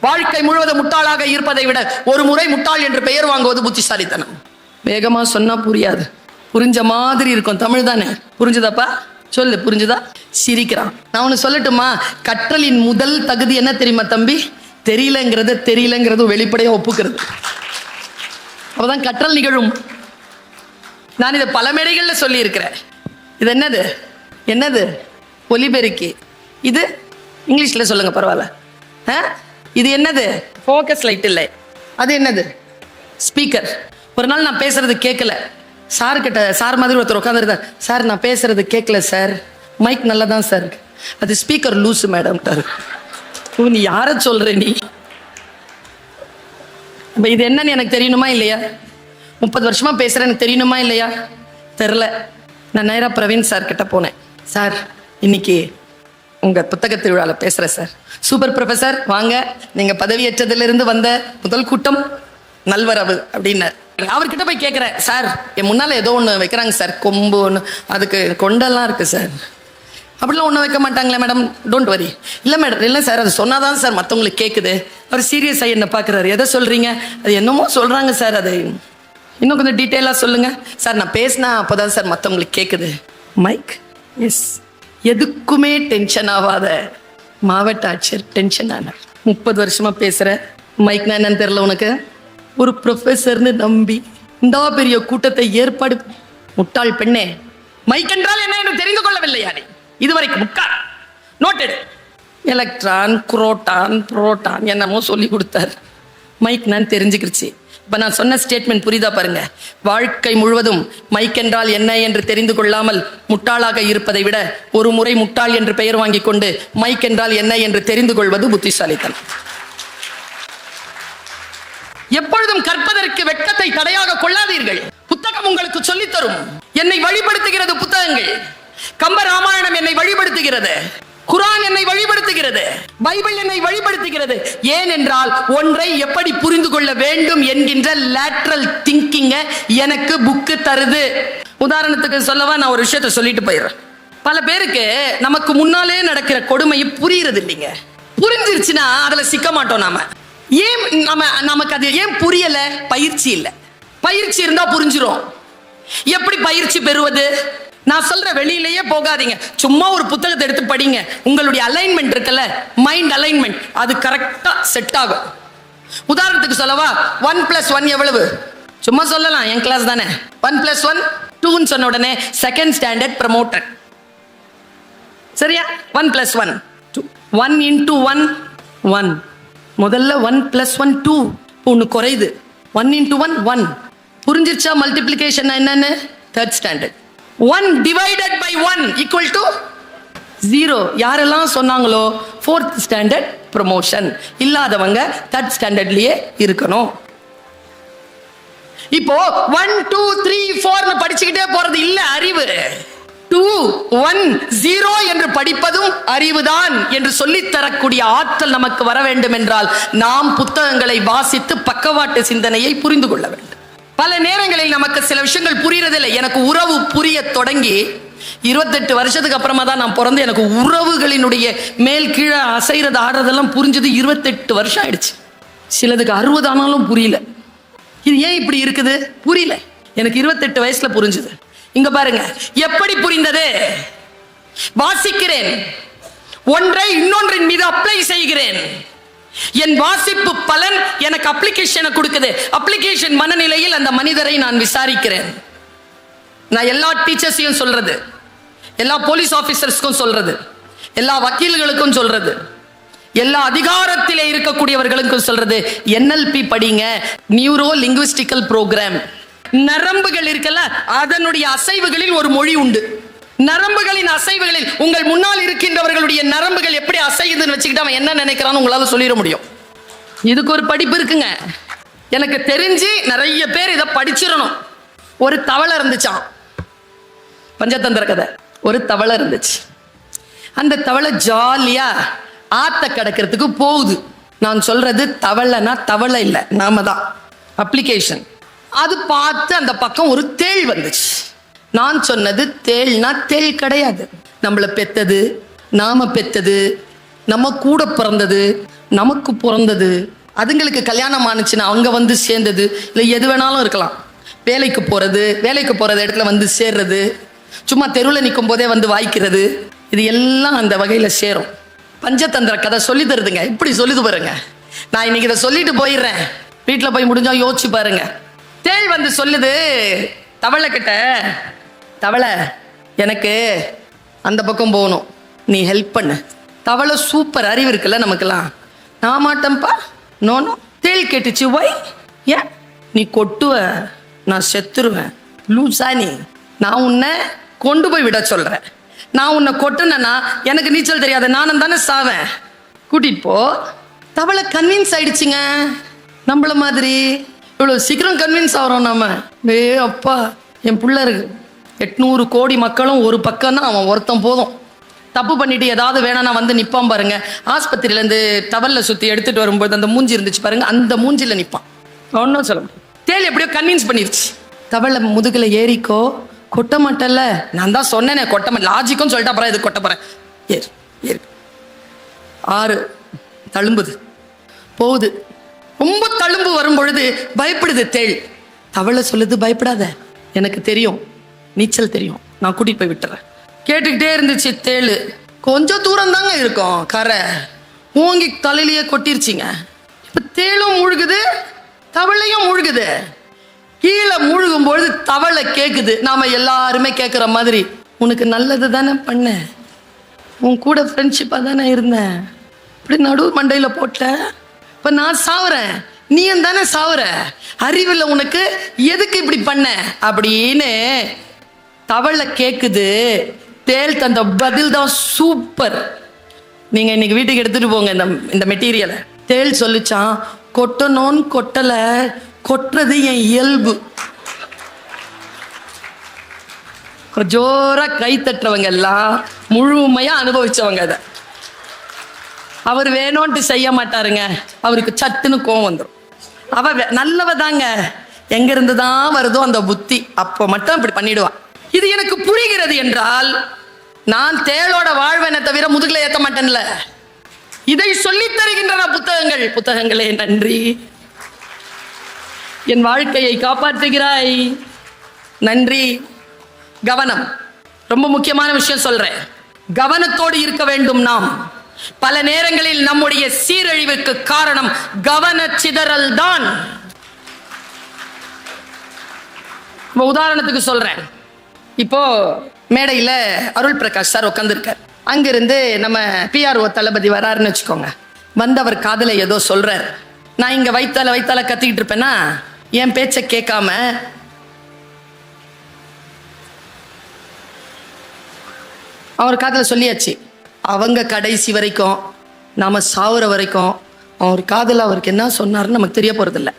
வாழ்க்கை முழுவதும் முட்டாளாக இருப்பதை விட ஒரு முறை முட்டாள் என்று பெயர் வாங்குவது புத்திசாலித்தனம். வேகமா சொன்னா புரியாது. புரிஞ்ச மாதிரி இருக்கும். தமிழ் தானே? புரிஞ்சுதாப்பா? சொல்லு புரிஞ்சுதா? சிரிக்கிறான். நான் உனக்கு சொல்லட்டுமா? கற்றலின் முதல் தகுதி என்ன தெரியுமா தம்பி? தெரியலங்கிறது தெரியலங்கிறது வெளிப்படையாக ஒப்புக்கிறது. அப்போதான் கற்றல் நிகழும். நான் இதை பல மேடைகளில் சொல்லியிருக்கிறேன். இது என்னது? என்னது? ஒலிபெருக்கி. இது இங்கிலீஷ்ல சொல்லுங்க பரவாயில்ல. ஆ? இது என்னது? ஃபோக்கஸ் லைட் இல்லை. அது என்னது? ஸ்பீக்கர் ஒரு நாள் நான் பேசுறது கேட்கல. சார் கிட்ட சார் மாதிரி ஒருத்தர் உட்காந்துருந்தார் சார் நான் பேசுறது கேட்கல சார். மைக் நல்லா தான் சார் அது ஸ்பீக்கர் லூசு மேடம் ஓ நீ யாரை சொல்ற நீ? இப்ப இது என்னன்னு எனக்கு தெரியணுமா இல்லையா? முப்பது வருஷமா பேசுறேன் எனக்கு தெரியணுமா இல்லையா? தெரில நான் நேரா பிரவீன் சார் கிட்ட போனேன். சார் இன்னைக்கு உங்கள் புத்தக திருவிழாவில் பேசுகிறேன் சார். சூப்பர் ப்ரொஃபஸர் வாங்க. நீங்கள் பதவியேற்றதிலிருந்து வந்த முதல் கூட்டம் நல்வரவு அப்படின்னார் அவர்கிட்ட போய் கேட்குறேன் சார். என் முன்னால் ஏதோ ஒன்று வைக்கிறாங்க சார். கொம்பு ஒன்று அதுக்கு கொண்டெல்லாம் இருக்குது சார். அப்படிலாம் ஒன்றும் வைக்க மாட்டாங்களே மேடம் டோன்ட் வரி இல்லை மேடம் இல்லை சார். அது சொன்னாதான் சார். மற்றவங்களுக்கு கேட்குது அவர் சீரியஸாக என்னை பார்க்குறாரு எதை சொல்கிறீங்க அது என்னமோ சொல்கிறாங்க சார். அது இன்னும் கொஞ்சம் டீட்டெயிலாக சொல்லுங்கள் சார் நான் பேசினா அப்போ தான் சார் மற்றவங்களுக்கு கேட்குது மைக் எஸ் எதுக்குமே டென்ஷன் ஆகாத மாவட்ட ஆட்சியர் டென்ஷன் ஆனார் முப்பது வருஷமாக பேசுற மைக்னா என்னன்னு தெரில உனக்கு? ஒரு ப்ரொஃபஸர்னு நம்பி இந்த பெரிய கூட்டத்தை ஏற்பாடு முட்டாள் பெண்ணே. மைக் என்றால் என்ன என்று தெரிந்து கொள்ளவில்லையா நீ இதுவரைக்கும் முக்கா. நோட்டெடு எலக்ட்ரான் குரோட்டான் புரோட்டான் என்னமோ சொல்லி கொடுத்தார். மைக் நான் தெரிஞ்சுக்கிடுச்சு இப்போ நான் சொன்ன ஸ்டேட்மெண்ட் புரிதா பாருங்க? வாழ்க்கை முழுவதும் மைக் என்றால் என்ன என்று தெரிந்து கொள்ளாமல் முட்டாளாக இருப்பதை விட ஒரு முறை முட்டாள் என்று பெயர் வாங்கி கொண்டு மைக் என்றால் என்ன என்று தெரிந்து கொள்வது புத்திசாலித்தனம். எப்பொழுதும் கற்பதற்கு வெட்கத்தை தடையாக கொள்ளாதீர்கள். புத்தகம் உங்களுக்கு சொல்லித்தரும். என்னை வழிபடுத்துகிறது புத்தகங்கள். கம்ப ராமாயணம் என்னை வழிபடுத்துகிறது. குரான் என்னை வழிபடுத்துகிறது பைபிள் என்னை வழிபடுத்துகிறது. ஏன் என்றால் ஒன்றை எப்படி புரிந்து கொள்ள வேண்டும் என்கின்ற லேட்ரல் திங்கிங்க எனக்கு புக்கு தருது. உதாரணத்துக்கு சொல்லவா நான் ஒரு விஷயத்த சொல்லிட்டு போயிடுறேன். பல பேருக்கு நமக்கு முன்னாலே நடக்கிற கொடுமை புரியுறது இல்லைங்க புரிஞ்சிருச்சுன்னா அதுல சிக்க மாட்டோம் நாம. ஏன் நம்ம நமக்கு அது ஏன் புரியல? பயிற்சி இல்லை. பயிற்சி இருந்தா புரிஞ்சிரும். எப்படி பயிற்சி பெறுவது? நான் சொல்ற வெளியிலேயே போகாதீங்க. சும்மா ஒரு புத்தகத்தை எடுத்து படிங்க. உங்களுடைய அலைன்மெண்ட் இருக்குல்ல? மைண்ட் அலைன்மெண்ட் அது கரெக்டா செட் ஆகும். உதாரணத்துக்கு சொல்லவா ஒன் பிளஸ் ஒன் எவ்வளவு? சும்மா சொல்லலாம் என் கிளாஸ் தானே. ஒன் பிளஸ் ஒன் டூன்னு சொன்ன உடனே செகண்ட் ஸ்டாண்டர்ட் ப்ரமோட்டர் சரியா? One plus one two one into one one முதல்ல ஒன் பிளஸ் ஒன் டூ ஒன்று குறையுது. ஒன் இன்டூ ஒன் ஒன் புரிஞ்சிருச்சா மல்டிப்ளிகேஷன் என்னன்னு? Third standard one divided by one equal to zero யாரெல்லாம் சொன்னாங்களோ ஃபோர்த் ஸ்டாண்டர்ட் ப்ரொமோஷன் இல்லாதவங்க third ஸ்டாண்டர்ட்லயே இருக்கணும். இப்போ ஒன் டூ த்ரீ ஃபோர்னு படிச்சுக்கிட்டே போறது இல்ல அறிவு. டூ ஒன் ஜீரோ என்று படிப்பதும் அறிவுதான் என்று சொல்லித் தரக்கூடிய ஆற்றல் நமக்கு வர வேண்டும் என்றால் நாம் புத்தகங்களை வாசித்து பக்கவாட்டு சிந்தனையை புரிந்து கொள்ள வேண்டும். பல நேரங்களில் நமக்கு சில விஷயங்கள் புரியறதில்லை எனக்கு உறவு புரிய தொடங்கி இருபத்தெட்டு வருஷத்துக்கு அப்புறமா தான் நான் பிறந்து எனக்கு உறவுகளினுடைய மேல் கீழே அசைறது ஆடுறதெல்லாம் புரிஞ்சது இருபத்தெட்டு வருஷம் ஆயிடுச்சு. சிலதுக்கு அறுபது ஆனாலும் புரியல. இது ஏன் இப்படி இருக்குது? புரியல. எனக்கு இருபத்தெட்டு வயசுல புரிஞ்சுது. இங்க பாருங்க. எப்படி புரிந்தது? வாசிக்கிறேன். ஒன்றை இன்னொன்றின் மீது அப்ளை செய்கிறேன். என் வாசிப்பு பலன் எனக்கு அப்ளிகேஷனை கொடுக்குது. அப்ளிகேஷன் மனநிலையில் அந்த மனிதரை நான் விசாரிக்கிறேன். நான் எல்லா டீச்சர்ஸையும் சொல்றது. எல்லா போலீஸ் ஆஃபீஸர்ஸ்க்கும் சொல்றது. எல்லா வக்கீல்களுக்கும் சொல்றது. எல்லா அதிகாரத்திலே இருக்கக்கூடியவர்களுக்கும் சொல்றது. என்எல்பி படிங்க. நியூரோ லிங்குவிஸ்டிக்கல் ப்ரோக்ராம் நரம்புகள் இருக்கல அதனுடைய அசைவுகளில் ஒரு மொழி உண்டு. நரம்புகளின் அசைவுகளில் உங்கள் முன்னால் இருக்கின்றவர்களுடைய நரம்புகள் எப்படி அசையுதுன்னு வச்சுக்கிட்டு அவன் என்ன நினைக்கிறான்னு உங்களால் சொல்லிட முடியும். இதுக்கு ஒரு படிப்பு இருக்குங்க. எனக்கு தெரிஞ்சு நிறைய பேர் இதை படிச்சிடணும். ஒரு தவளை இருந்துச்சான் பஞ்சதந்திர கதை. ஒரு தவளை இருந்துச்சு. அந்த தவளை ஜாலியா ஆத்த கிடக்கிறதுக்கு போகுது. நான் சொல்றது தவளைனா தவளை இல்லை நாம தான். அப்ளிகேஷன் அது பார்த்து அந்த பக்கம் ஒரு தேள் வந்துச்சு. நான் சொன்னது தேள்னா தேள் கிடையாது. நம்மளை பெத்தது நாம பெத்தது நம்ம கூட பிறந்தது நமக்கு பிறந்தது அதுங்களுக்கு கல்யாணம் ஆனுச்சுன்னா அவங்க வந்து சேர்ந்தது இல்லை எது வேணாலும் இருக்கலாம். வேலைக்கு போகிறது வேலைக்கு போகிறது இடத்துல வந்து சேர்றது சும்மா தெருவில் நிற்கும் போதே வந்து வாய்க்கிறது இது எல்லாம் அந்த வகையில் சேரும். பஞ்சதந்திர கதை சொல்லி தருதுங்க. இப்படி சொல்லுது பாருங்க. நான் இன்னைக்கு இதை சொல்லிட்டு போயிடுறேன். வீட்டில் போய் முடிஞ்சால் யோசிச்சு பாருங்க. தேள் வந்து சொல்லுது தவளைக்கிட்ட தவளை எனக்கு அந்த பக்கம் போகணும். நீ ஹெல்ப் பண்ணு. தவளை சூப்பர் அறிவு இருக்குல்ல நமக்கெல்லாம். நான் மாட்டேன்ப்பா. நோனோ தேள் கேட்டுச்சு. ஒய் ஏன் நீ கொட்டுவ. நான் செத்துருவேன். லூசா நீ. நான் உன்னை கொண்டு போய் விட சொல்கிறேன் நான் உன்னை கொட்டுனேன்னா எனக்கு நீச்சல் தெரியாது நானும் தானே சாவேன். கூட்டிட்டு போ. தவளை கன்வின்ஸ் ஆயிடுச்சுங்க. நம்மள மாதிரி. இவ்வளோ சீக்கிரம் கன்வின்ஸ் ஆகிறோம் நம்ம ஏ அப்பா என் பிள்ளை இருக்கு. எட்நூறு கோடி மக்களும் ஒரு பக்கம் தான் அவன் ஒருத்தன் போதும். தப்பு பண்ணிட்டு ஏதாவது வேணா வந்து நிப்பான் பாருங்க. ஆஸ்பத்திரியிலேருந்து டவல்ல சுற்றி எடுத்துட்டு வரும்போது அந்த மூஞ்சி இருந்துச்சு பாருங்க அந்த மூஞ்சில நிற்பான் ஒன்றும் சொல்ல முடியாது. தேல் எப்படியோ கன்வின்ஸ் பண்ணிருச்சு. தவளை முதுகுல ஏறிக்கோ கொட்ட மாட்டல்ல. நான் தான் சொன்னேனே கொட்ட மாட்டேன் லாஜிக்கும் சொல்லிட்டு அப்புறம் இது கொட்ட போறேன்? ஏறு ஏறு. ஆறு தழும்புது. போகுது. ரொம்ப தழும்பு வரும் பொழுது பயப்படுது தேள் தவளை சொல்லுது பயப்படாத எனக்கு தெரியும். நீச்சல் தெரியும். நான் கூட்டிட்டு போய் விட்டுறேன். கேட்டுக்கிட்டே இருந்துச்சு தேள். கொஞ்சம் தூரம் தாங்க இருக்கும் கரை. ஓங்கி தலையிலேயே கொட்டிருச்சிங்க. இப்ப தேளும் முழுகுது தவளையும் முழுகுது. கீழே முழுகும் பொழுது தவளை கேக்குது. நாம எல்லாருமே கேட்குற மாதிரி உனக்கு நல்லது தானே பண்ணேன். உன் கூட ஃப்ரெண்ட்ஷிப்பாக தானே இருந்தேன். இப்படி நடு மண்டையில் போட்டேன். இப்போ நான் சாவுறேன். நீயும் தானே சாவுற. அறிவில் உனக்கு எதுக்கு இப்படி பண்ண? அப்படின்னு தவளை கேட்குது தேல் தந்த பதில் தான் சூப்பர் நீங்கள் இன்னைக்கு வீட்டுக்கு எடுத்துகிட்டு போங்க இந்த இந்த மெட்டீரியலை தேள் சொல்லிச்சான் கொட்டணும்னு கொட்டலை கொட்டுறது என் இயல்பு. ஜோராக கை தட்டுறவங்க எல்லாம் முழுமையாக அனுபவிச்சவங்க அதை. அவர் வேணும்ன்ட்டு செய்ய மாட்டாருங்க. அவருக்கு சட்டுன்னு கோவம் வந்துடும் அவ நல்லவ தாங்க எங்கேருந்து தான் வருதோ அந்த புத்தி. அப்போ மட்டும் இப்படி பண்ணிடுவான். இது எனக்கு புரிகிறது என்றால் நான் தேளோட வாழ்வனை தவிர முதுகில் ஏற்ற மாட்டேன்ல. இதை சொல்லித் தருகின்றன புத்தகங்கள். புத்தகங்களே நன்றி. என் வாழ்க்கையை காப்பாற்றுகிறாய். நன்றி. கவனம். ரொம்ப முக்கியமான விஷயம் சொல்றேன். கவனத்தோடு இருக்க வேண்டும் நாம். பல நேரங்களில் நம்முடைய சீரழிவுக்கு காரணம் கவன சிதறல் தான் உதாரணத்துக்கு சொல்றேன். இப்போ மேடையில அருள் பிரகாஷ் சார் உட்காந்துருக்கார் அங்கிருந்து நம்ம பிஆர்ஓ தளபதி வராருன்னு வச்சுக்கோங்க. வந்தவர் காதலை ஏதோ சொல்றார். நான் இங்க வைத்தால வைத்தால கத்திக்கிட்டு இருப்பேன்னா என் பேச்சை கேட்காம அவர் காதலை சொல்லியாச்சு. அவங்க கடைசி வரைக்கும் நாம சாவுற வரைக்கும் அவர் காதல் அவருக்கு என்ன சொன்னார்னு நமக்கு தெரிய போறதில்ல.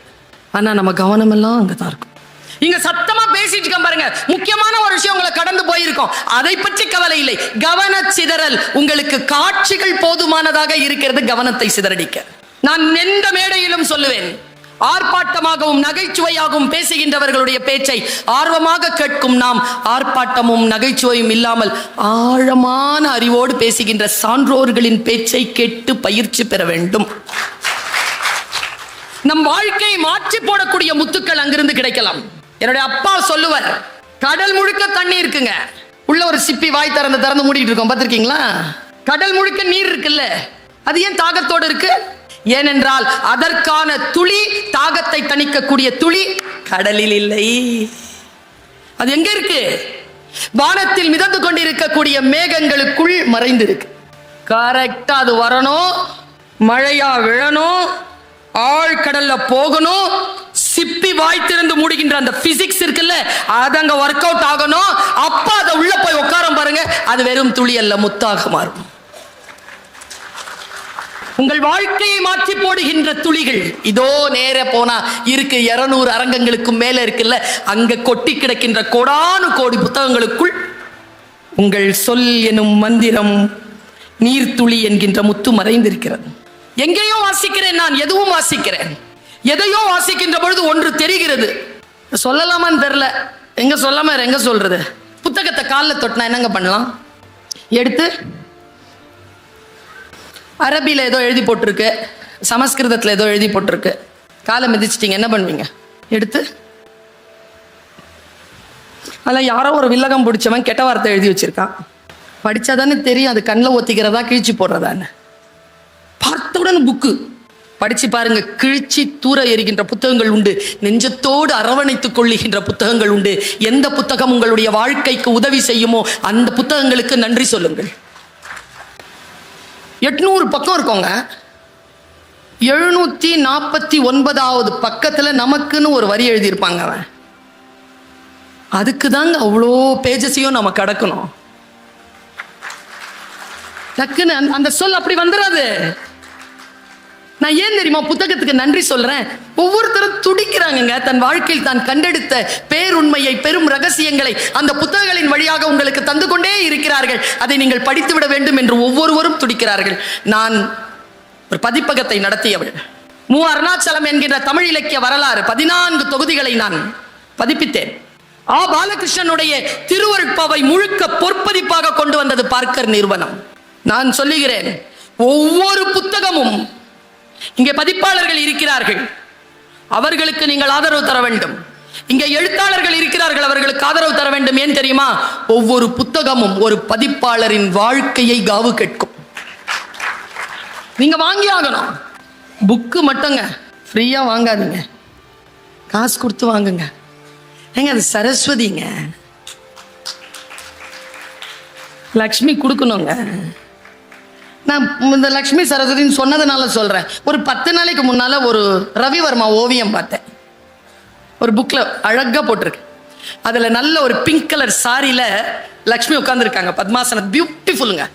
ஆனா நம்ம கவனமெல்லாம் அங்கே தான் இருக்கும். இங்க சத்தமா பேசிட்டு இருக்க பாருங்க. முக்கியமான ஒரு விஷயம் உங்களை கடந்து போயிருக்கோம். அதை பற்றி கவலை இல்லை. கவன சிதறல் உங்களுக்கு காட்சிகள் போதுமானதாக இருக்கிறது கவனத்தை சிதறடிக்க. நான் எந்த மேடையிலும் சொல்லுவேன். ஆர்ப்பாட்டமாகவும் நகைச்சுவையாகவும் பேசுகின்றவர்களுடைய பேச்சை ஆர்வமாக கேட்கும் நாம் ஆர்ப்பாட்டமும் நகைச்சுவையும் இல்லாமல் ஆழமான அறிவோடு பேசுகின்ற சான்றோர்களின் பேச்சை கேட்டு பயிற்சி பெற வேண்டும். நம் வாழ்க்கையை மாற்றி போடக்கூடிய முத்துக்கள் அங்கிருந்து கிடைக்கலாம். என்னுடைய அப்பா சொல்லுவார் கடல் முழுக்க தண்ணி இருக்குங்க. உள்ள ஒரு சிப்பி வாய் திறந்து திறந்து மூடிட்டு இருக்கோம். பார்த்துருக்கீங்களா? கடல் முழுக்க நீர் இருக்குல்ல. அது ஏன் தாகத்தோடு இருக்கு? ஏனென்றால் அதற்கான துளி தாகத்தை தணிக்கக்கூடிய துளி கடலில் இல்லை. அது எங்க இருக்கு? வானத்தில் மிதந்து கொண்டிருக்கக்கூடிய மேகங்களுக்குள் மறைந்திருக்கு. கரெக்டா அது வரணும். மழையா விழணும். ஆழ்கடல்ல போகணும். திருப்பி வாய் திறந்து மூடுகின்ற அந்த பிசிக்ஸ் இருக்குல்ல அது அங்க ஒர்க் அவுட் ஆகணும். அப்ப அதை உள்ள போய் உட்காரம் பாருங்க அது வெறும் துளி அல்ல முத்தாக மாறும். உங்கள் வாழ்க்கையை மாற்றி போடுகின்ற துளிகள் இதோ நேர போனா இருக்கு இருநூறு அரங்கங்களுக்கும் மேல இருக்குல்ல அங்க கொட்டி கிடக்கின்ற கோடானு கோடி புத்தகங்களுக்குள் உங்கள் சொல் எனும் மந்திரம் நீர்த்துளி என்கின்ற முத்து மறைந்திருக்கிறது. எங்கேயோ வாசிக்கிறேன் நான் எதுவும் வாசிக்கிறேன். எதையோ வாசிக்கின்ற பொழுது ஒன்று தெரிகிறது. சொல்லலாமான்னு தெரில எங்க சொல்லாம எங்கே எங்க சொல்றது? புத்தகத்தை காலில் தொட்டினா என்னங்க பண்ணலாம்? எடுத்து. அரபியில் ஏதோ எழுதி போட்டிருக்கு. சமஸ்கிருதத்தில் ஏதோ எழுதி போட்டிருக்கு. காலை மிதிச்சிட்டீங்க என்ன பண்ணுவீங்க? எடுத்து. அதில் யாரோ ஒரு வில்லகம் பிடிச்சவன் கெட்ட வார்த்தை எழுதி வச்சிருக்கான். படிச்சாதானே தெரியும் அது கண்ணில் ஒத்திக்கிறதா கிழிச்சு போடுறதான்னு. பார்த்தவுடன் புக்கு. படிச்சு பாருங்க கிழிச்சி தூர எறிகின்ற புத்தகங்கள் உண்டு. நெஞ்சத்தோடு அரவணைத்துக் கொள்ளுகின்ற புத்தகங்கள் உண்டு. எந்த புத்தகம் உங்களுடைய வாழ்க்கைக்கு உதவி செய்யுமோ அந்த புத்தகங்களுக்கு நன்றி சொல்லுங்கள். எட்நூறு பக்கம் இருக்கோங்க. எழுநூத்தி நாற்பத்தி ஒன்பதாவது பக்கத்துல நமக்குன்னு ஒரு வரி எழுதியிருப்பாங்க அவன். அதுக்கு தாங்க அவ்வளோ பேஜஸையும் நம்ம கடக்கணும். டக்குன்னு அந்த- அந்த சொல் அப்படி வந்துடாது நான் ஏன் தெரியுமா புத்தகத்துக்கு நன்றி சொல்றேன்? ஒவ்வொருத்தரும் துடிக்கிறாங்கங்க. தன் வாழ்க்கையில் தான் கண்டெடுத்த பேருண்மையை பெரும் ரகசியங்களை அந்த புத்தகங்களின் வழியாக உங்களுக்கு தந்து கொண்டே இருக்கிறார்கள். அதை நீங்கள் படித்துவிட வேண்டும் என்று ஒவ்வொருவரும் துடிக்கிறார்கள். நான் ஒரு பதிப்பகத்தை நடத்தியவள். மு. அருணாச்சலம் என்கின்ற தமிழ் இலக்கிய வரலாறு பதினான்கு தொகுதிகளை நான் பதிப்பித்தேன். ஆ. பாலகிருஷ்ணனுடைய திருவருட்பாவை முழுக்க பொற்பதிப்பாக கொண்டு வந்தது பார்க்கர் நிறுவனம். நான் சொல்லுகிறேன் ஒவ்வொரு புத்தகமும் இங்கே பதிப்பாளர்கள் இருக்கிறார்கள். அவர்களுக்கு நீங்கள் ஆதரவு தர வேண்டும். இங்கே எழுத்தாளர்கள் இருக்கிறார்கள் அவர்களுக்கு ஆதரவு தர வேண்டும். ஏன் தெரியுமா? ஒவ்வொரு புத்தகமும் ஒரு பதிப்பாளரின் வாழ்க்கையை காவு கேட்கும். நீங்க வாங்கி ஆகணும். புக்கு மட்டுங்க. ஃப்ரீயா வாங்காதீங்க. காசு கொடுத்து வாங்குங்க. ஏங்க அது சரஸ்வதிங்க. லக்ஷ்மி கொடுக்கணுங்க. நான் இந்த லக்ஷ்மி சரஸ்வதின்னு சொன்னதுனால சொல்கிறேன் ஒரு பத்து நாளைக்கு முன்னால் ஒரு ரவிவர்மா ஓவியம் பார்த்தேன். ஒரு புக்கில் அழகாக போட்டிருக்கு. அதில் நல்ல ஒரு பிங்க் கலர் சாரியில் லக்ஷ்மி உட்காந்துருக்காங்க பத்மாசனம் பியூட்டிஃபுல்லுங்க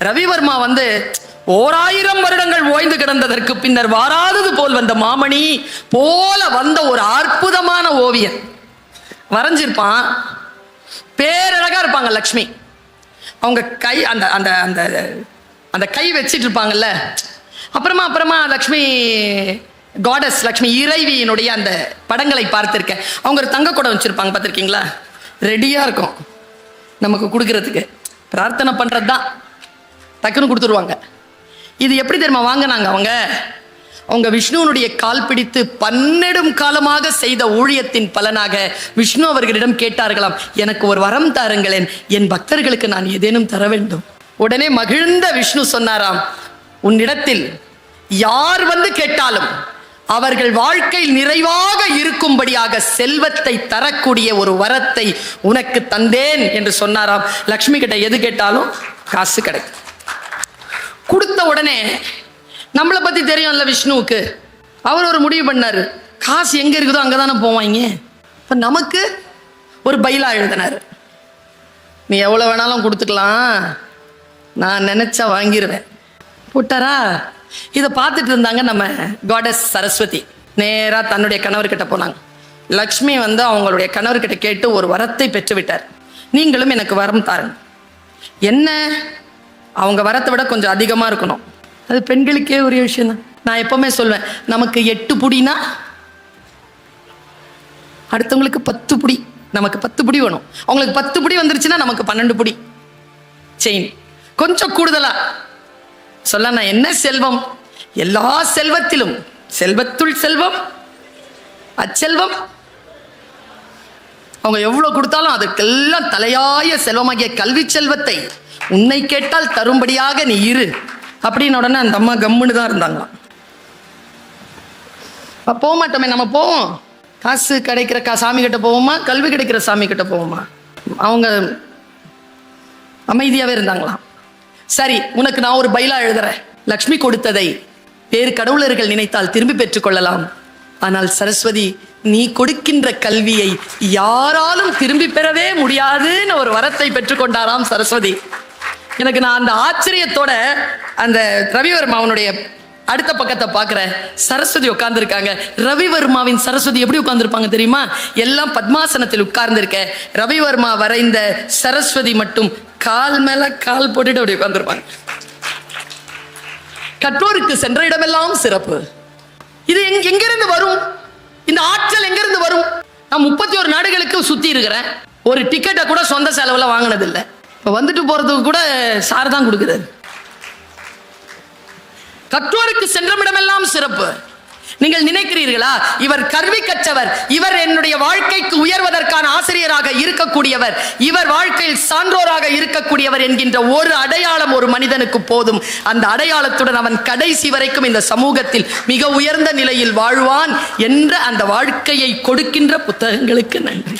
ரவிவர்மா வந்து ஓராயிரம் வருடங்கள் ஓய்ந்து கிடந்ததற்கு பின்னர் வாராதது போல் வந்த மாமணி போல வந்த ஒரு அற்புதமான ஓவியன். வரைஞ்சிருப்பான். பேரழகா இருப்பாங்க லக்ஷ்மி. அவங்க கை அந்த அந்த அந்த அந்த கை வச்சிட்டு இருப்பாங்கல்ல அப்புறமா அப்புறமா லக்ஷ்மி காடஸ் லக்ஷ்மி இறைவியினுடைய அந்த படங்களை பார்த்துருக்கேன். அவங்க ஒரு தங்க குடம் வச்சுருப்பாங்க பார்த்துருக்கீங்களா? ரெடியாக இருக்கும். நமக்கு கொடுக்கறதுக்கு. பிரார்த்தனை பண்ணுறது தான் டக்குன்னு கொடுத்துருவாங்க. இது எப்படி தெரியுமா வாங்கினாங்க அவங்க? அவங்க விஷ்ணுவனுடைய கால் பிடித்து பன்னெடும் காலமாக செய்த ஊழியத்தின் பலனாக விஷ்ணு அவர்களிடம் கேட்டார்களாம் எனக்கு ஒரு வரம் தாருங்களேன். என் பக்தர்களுக்கு நான் ஏதேனும் தர வேண்டும். உடனே மகிழ்ந்த விஷ்ணு சொன்னாராம் உன்னிடத்தில் யார் வந்து கேட்டாலும் அவர்கள் வாழ்க்கையில் நிறைவாக இருக்கும்படியாக செல்வத்தை தரக்கூடிய ஒரு வரத்தை உனக்கு தந்தேன் என்று சொன்னாராம். லக்ஷ்மி கிட்ட எது கேட்டாலும் காசு கிடைக்கும். கொடுத்த உடனே நம்மளை பத்தி தெரியும்ல விஷ்ணுவுக்கு. அவர் ஒரு முடிவு பண்ணார். காசு எங்க இருக்குதோ அங்கே தானே போவாங்க இப்போ நமக்கு ஒரு பயிலாக எழுதினார். நீ எவ்வளோ வேணாலும் கொடுத்துக்கலாம். நான் நினைச்சா வாங்கிடுவேன் போட்டாரா? இதை பார்த்துட்டு இருந்தாங்க நம்ம காடஸ் சரஸ்வதி. நேராக தன்னுடைய கணவர்கிட்ட போனாங்க. லக்ஷ்மி வந்து அவங்களுடைய கணவர்கிட்ட கேட்டு ஒரு வரத்தை பெற்று விட்டார் நீங்களும் எனக்கு வரம் தாருங்க. என்ன? அவங்க வரத்தை விட கொஞ்சம் அதிகமாக இருக்கணும். அது பெண்களுக்கே ஒரு விஷயம் தான். நான் எப்பவுமே சொல்வேன் நமக்கு எட்டு புடினா அடுத்தவங்களுக்கு பத்து புடி. நமக்கு பத்து புடி வேணும். அவங்களுக்கு பத்து புடி வந்துருச்சுன்னா நமக்கு பன்னெண்டு புடி. செயின் கொஞ்சம் கூடுதலா. சொல்ல நான் என்ன செல்வம்? எல்லா செல்வத்திலும். செல்வத்துள் செல்வம் அச்செல்வம். அவங்க எவ்வளவு கொடுத்தாலும் அதுக்கெல்லாம் தலையாய செல்வமாகிய கல்வி செல்வத்தை உன்னை கேட்டால் தரும்படியாக நீ இரு. அப்படின்னு உடனே அந்த அம்மா கம்முன்னு தான் இருந்தாங்களாம். போக மாட்டோமே நம்ம போவோம். காசு கிடைக்கிற கா சாமி கிட்ட போவோமா? கல்வி கிடைக்கிற சாமி கிட்ட போவோமா? அவங்க அமைதியாகவே இருந்தாங்களாம். சரி உனக்கு நான் ஒரு பைலா எழுதுறேன். லக்ஷ்மி கொடுத்ததை வேறு கடவுளர்கள் நினைத்தால் திரும்பி பெற்றுக்கொள்ளலாம். ஆனால் சரஸ்வதி நீ கொடுக்கின்ற கல்வியை யாராலும் திரும்பி பெறவே முடியாதுன்னு ஒரு வரத்தை பெற்றுக்கொண்டாராம் சரஸ்வதி. எனக்கு நான் அந்த ஆச்சரியத்தோட அந்த ரவிவர்மா அவனுடைய அடுத்த பக்கத்தை பார்க்குறேன். சரஸ்வதி உட்கார்ந்துருக்காங்க. ரவிவர்மாவின் சரஸ்வதி எப்படி உட்கார்ந்துருப்பாங்க தெரியுமா? எல்லாம் பத்மாசனத்தில் உட்கார்ந்துருக்க. ரவிவர்மா வரைந்த சரஸ்வதி மட்டும் கால் மேல கால் போட்டுட்டு அப்படி உட்காந்துருப்பாங்க கற்றோருக்கு சென்ற இடமெல்லாம் சிறப்பு. இது எங்க எங்கிருந்து வரும்? இந்த ஆற்றல் எங்கிருந்து வரும்? நான் முப்பத்தி ஒரு நாடுகளுக்கு சுத்தி இருக்கிறேன். ஒரு டிக்கெட்டை கூட சொந்த செலவுல வாங்கினது இல்லை இப்போ வந்துட்டு போறதுக்கு கூட சார் தான் கொடுக்குறாரு. கற்றோருக்கு சென்றமிடமெல்லாம் சிறப்பு. நீங்கள் நினைக்கிறீர்களா? இவர் கல்வி கற்றவர். இவர் என்னுடைய வாழ்க்கைக்கு உயர்வதற்கான ஆசிரியராக இருக்கக்கூடியவர். இவர் வாழ்க்கையில் சான்றோராக இருக்கக்கூடியவர் என்கின்ற ஒரு அடையாளம் ஒரு மனிதனுக்கு போதும். அந்த அடையாளத்துடன் அவன் கடைசி வரைக்கும் இந்த சமூகத்தில் மிக உயர்ந்த நிலையில் வாழ்வான் என்ற அந்த வாழ்க்கையை கொடுக்கின்ற புத்தகங்களுக்கு நன்றி.